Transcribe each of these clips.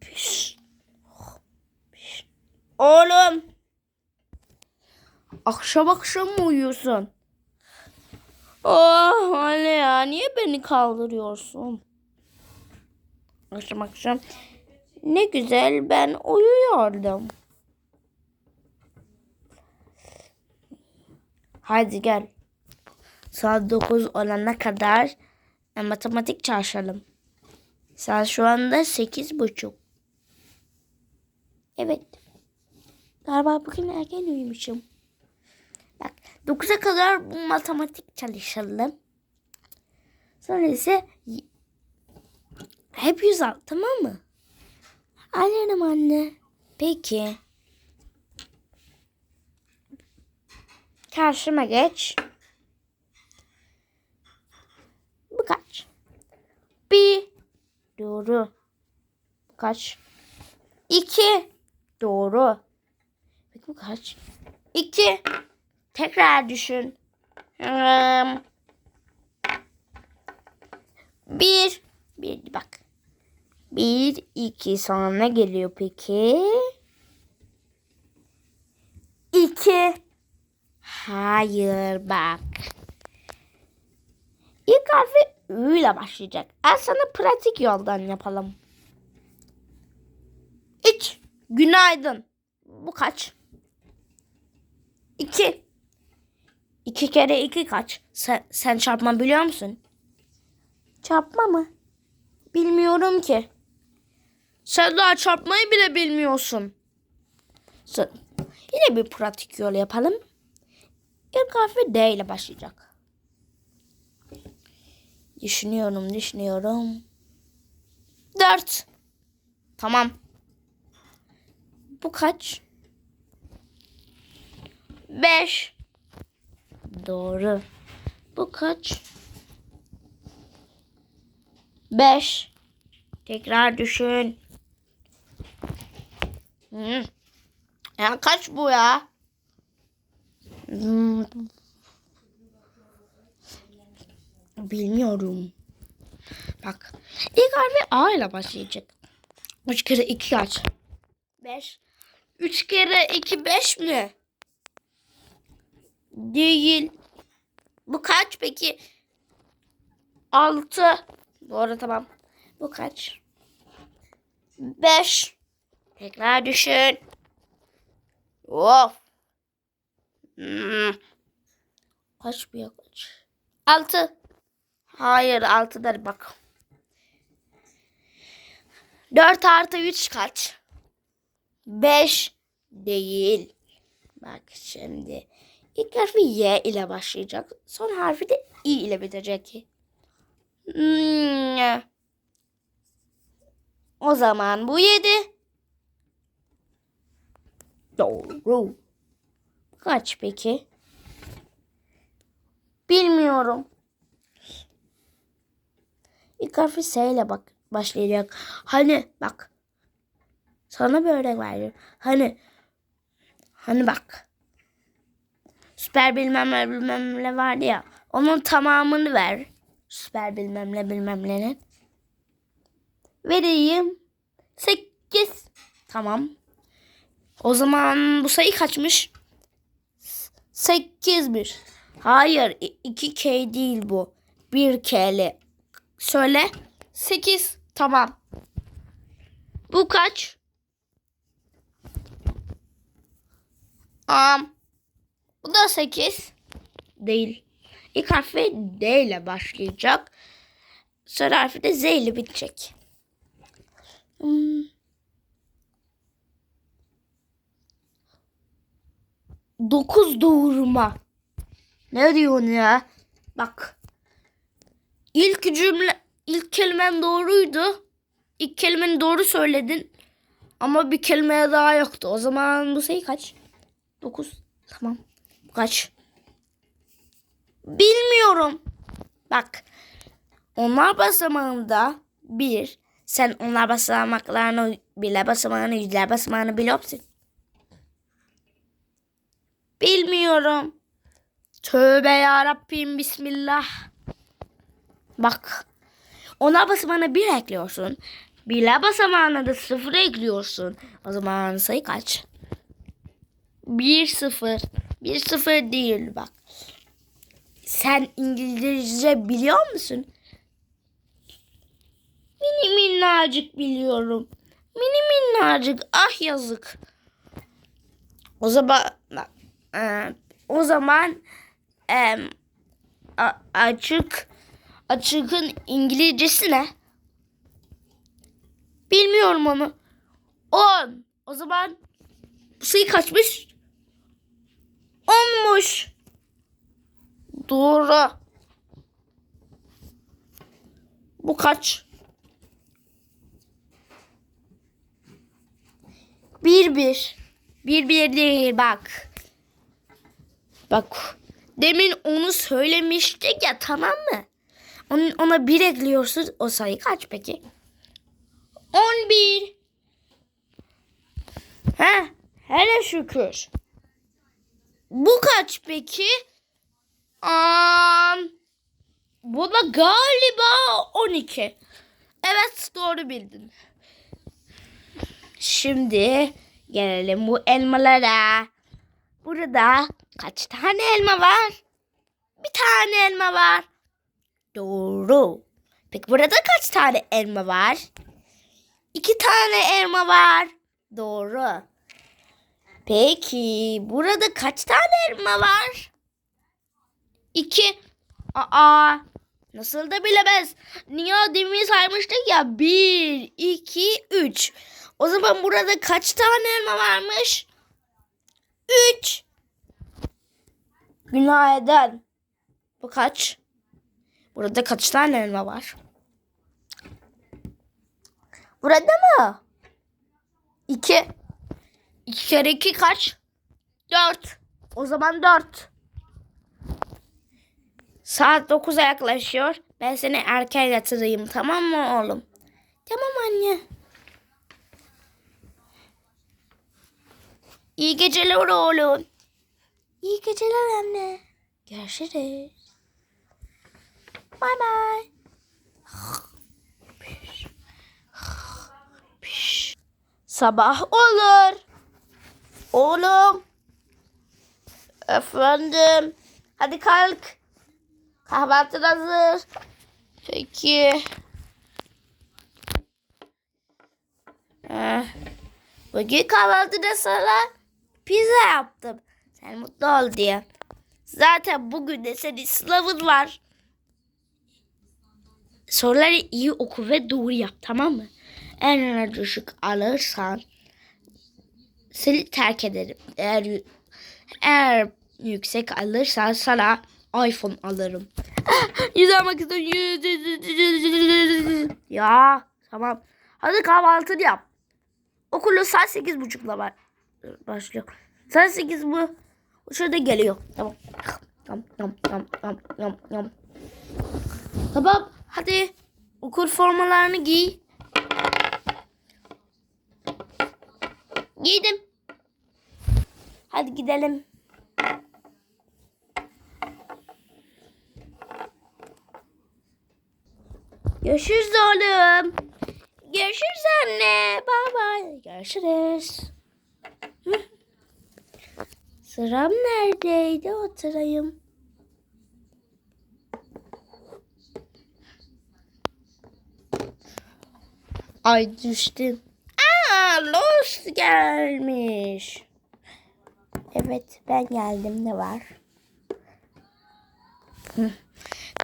Piş. Oğlum. Akşam akşam mı uyuyorsun? Oh anne ya niye beni kaldırıyorsun? Akşam akşam ne güzel ben uyuyordum. Hadi gel. Saat 9 olana kadar e, matematik çalışalım. Saat şu anda sekiz buçuk. Evet. Galiba bugün erken uyumuşum. Bak 9'a kadar bu matematik çalışalım. Sonra ise hep yüz al tamam mı? Anladım anne. Peki. Karşıma geç. Bu kaç? Bir. Doğru. Kaç? İki. Doğru. Peki bu kaç? İki. Tekrar düşün. Hmm. Bir. Bir bak. Bir, iki sonra ne geliyor peki? İki. Hayır bak. İlk harfi Ü ile başlayacak. Al sana pratik yoldan yapalım. Üç. Günaydın. Bu kaç? İki. İki kere iki kaç? Sen, sen çarpma biliyor musun? Çarpma mı? Bilmiyorum ki. Sen daha çarpmayı bile bilmiyorsun. Sen, yine bir pratik yol yapalım. İlk harfi D ile başlayacak. Düşünüyorum, düşünüyorum. Dört. Tamam. Bu kaç? Beş. Doğru. Bu kaç? Beş. Tekrar düşün. Hı. Ya kaç bu ya? Hmm. bilmiyorum. Bak. İlk harfi A ile başlayacak. 3 kere 2 kaç? 5. 3 kere 2 5 mi? Değil. Bu kaç peki? 6. Doğru tamam. Bu kaç? 5. Tekrar düşün. Of. Hmm. Kaç bu yaklaşık? 6. Hayır altı der bak. Dört artı üç kaç? Beş değil. Bak şimdi. İlk harfi Y ile başlayacak. Son harfi de İ ile bitecek. Hmm. O zaman bu yedi. Doğru. Kaç peki? Bilmiyorum. İlk harfi S ile bak başlayacak. Hani bak. Sana bir örnek verdim. Hani hani bak. Süper bilmem ne bilmem ne vardı ya. Onun tamamını ver. Süper bilmem ne bilmem nenin. Vereyim. Sekiz. Tamam. O zaman bu sayı kaçmış? Sekizmiş. Hayır. i- iki K değil bu. Bir K'li. Söyle. Sekiz. Tamam. Bu kaç? Am. Bu da sekiz. Değil. İlk harfi D ile başlayacak. Sonra harfi de Z ile bitecek. Hmm. Dokuz doğurma. Ne diyorsun ya? Bak. İlk cümle, ilk kelimen doğruydu. İlk kelimeni doğru söyledin. Ama bir kelimeye daha yoktu. O zaman bu sayı kaç? Dokuz. Tamam. Bu kaç? Bilmiyorum. Bak. Onlar basamağında bir. Sen onlar basamaklarını bile basamağını yüzler basamağını biliyor musun? Bilmiyorum. Tövbe ya Rabbim bismillah. Bak. Ona basamağına bir ekliyorsun. Birler basamağına da sıfır ekliyorsun. O zaman sayı kaç? Bir sıfır. Bir sıfır değil bak. Sen İngilizce biliyor musun? Mini minnacık biliyorum. Mini minnacık. Ah yazık. O zaman e, o zaman açık açıkın İngilizcesi ne? Bilmiyorum onu. 10. O zaman sayı kaçmış? 10'muş. Doğru. Bu kaç? Bir bir. Bir bir değil bak. Bak. Demin onu söylemiştik ya tamam mı? Onun, ona bir ekliyorsun. O sayı kaç peki? 11. He, hele şükür. Bu kaç peki? Am, bu da galiba 12. Evet doğru bildin. Şimdi gelelim bu elmalara. Burada kaç tane elma var? Bir tane elma var. Doğru. Peki burada kaç tane elma var? İki tane elma var. Doğru. Peki burada kaç tane elma var? İki. Aa, nasıl da bilemez. Niye demin saymıştık ya? Bir, iki, üç. O zaman burada kaç tane elma varmış? Üç. Günaydın. Bu kaç? Burada kaç tane elma var? Burada mı? İki. İki kere iki kaç? Dört. O zaman dört. Saat 9'a yaklaşıyor. Ben seni erken yatırayım tamam mı oğlum? Tamam anne. İyi geceler oğlum. İyi geceler anne. Görüşürüz. Bye bye. Sabah olur. Oğlum. Efendim. Hadi kalk. Kahvaltın hazır. Peki. Eh, Bugün kahvaltıda sana pizza yaptım. Sen mutlu ol diye. Zaten bugün de senin sınavın var. Soruları iyi oku ve doğru yap tamam mı? En öne düşük alırsan seni terk ederim. Eğer eğer yüksek alırsan sana iPhone alırım. Yüz almak istiyorum. Ya tamam. Hadi kahvaltını yap. Okulu saat sekiz buçukla başlıyor. Saat sekiz bu. Şurada geliyor. Tamam. Tamam tamam tamam tamam tamam tamam. Hadi okul formalarını giy. Giydim. Hadi gidelim. Görüşürüz oğlum. Görüşürüz anne. Bye bye. Görüşürüz. Sıram neredeydi? Oturayım. Ay düştüm. Aa, Lost gelmiş. Evet ben geldim ne var?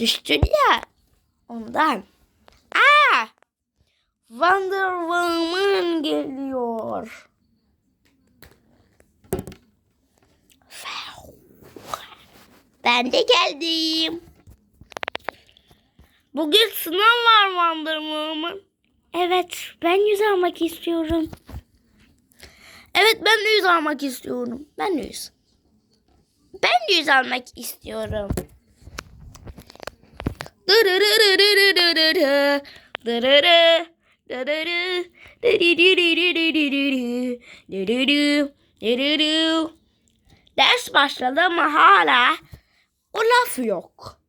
Düştün ya. Ondan. Aa! Wonder Woman geliyor. Ben de geldim. Bugün sınav var Wonder Woman. Evet, ben yüz almak istiyorum. Evet, ben de yüz almak istiyorum. Ben de yüz. Ben de yüz almak istiyorum. Ders başladı ama hala o laf yok.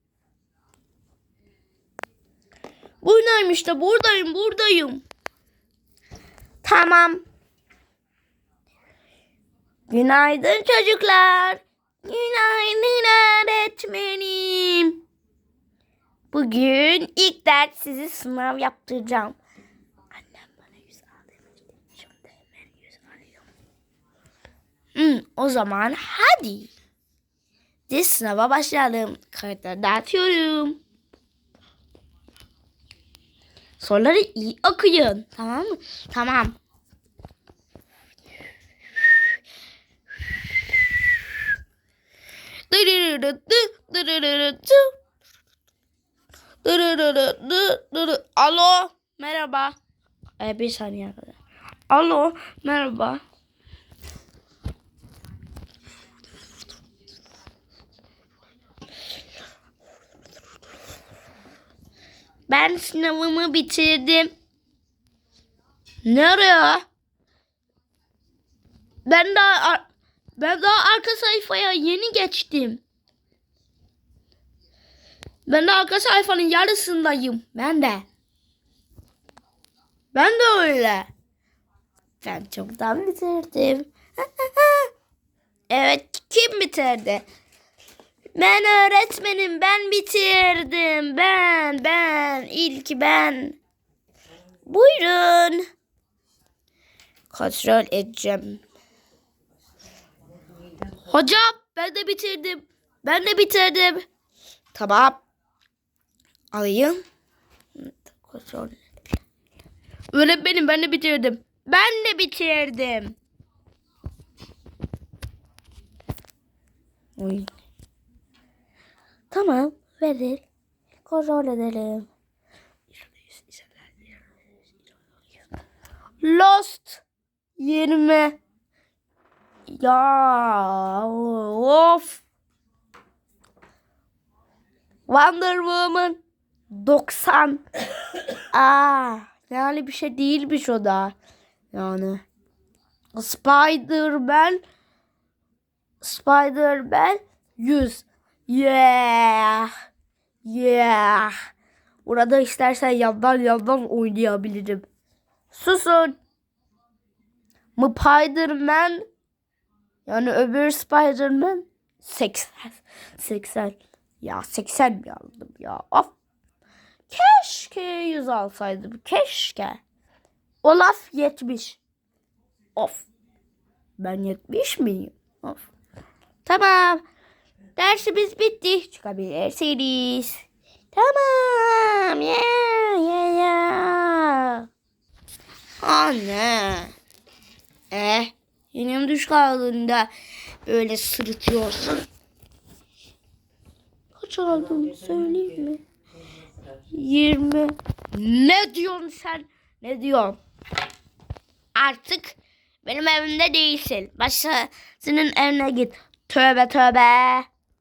Buradayım işte buradayım buradayım. Tamam. Günaydın çocuklar. Günaydın öğretmenim. Bugün ilk ders sizi sınav yaptıracağım. Annem bana yüz al demişti. Şimdi hemen yüz alıyorum. Hmm, o zaman hadi. Biz sınava başlayalım. Kayıtları dağıtıyorum. Soruları iyi okuyun. Tamam mı? Tamam. Alo, merhaba. Ee, bir saniye kadar. Alo, merhaba. Ben sınavımı bitirdim. Nereye? Ben daha ben daha arka sayfaya yeni geçtim. Ben de arka sayfanın yarısındayım. Ben de. Ben de öyle. Ben çoktan bitirdim. evet kim bitirdi? Ben öğretmenim ben bitirdim. Ben ben ilk ben. Buyurun. Kontrol edeceğim. Hocam ben de bitirdim. Ben de bitirdim. Tamam. Alayım. Kontrol. Öğretmenim ben de bitirdim. Ben de bitirdim. Oy. Tamam. Verir. Kontrol edelim. Lost 20 Ya of Wonder Woman 90 Aa yani bir şey değilmiş o da yani Spider-Man Spider-Man 100 Yeah Yeah Burada istersen yandan yandan oynayabilirim Susun. Spider-Man yani öbür Spider-Man 80. 80. Ya 80 mi aldım ya? Of. Keşke 100 alsaydım. Keşke. Olaf 70. Of. Ben 70 miyim? Of. Tamam. Dersimiz bitti. Çıkabilirsiniz. Tamam. Ya ya ya. Anne. Eh, yine duş kaldığında böyle sırıtıyorsun. Kaç aldın söyleyeyim mi? 20. Ne diyorsun sen? Ne diyorsun? Artık benim evimde değilsin. Başkasının evine git. Tövbe tövbe.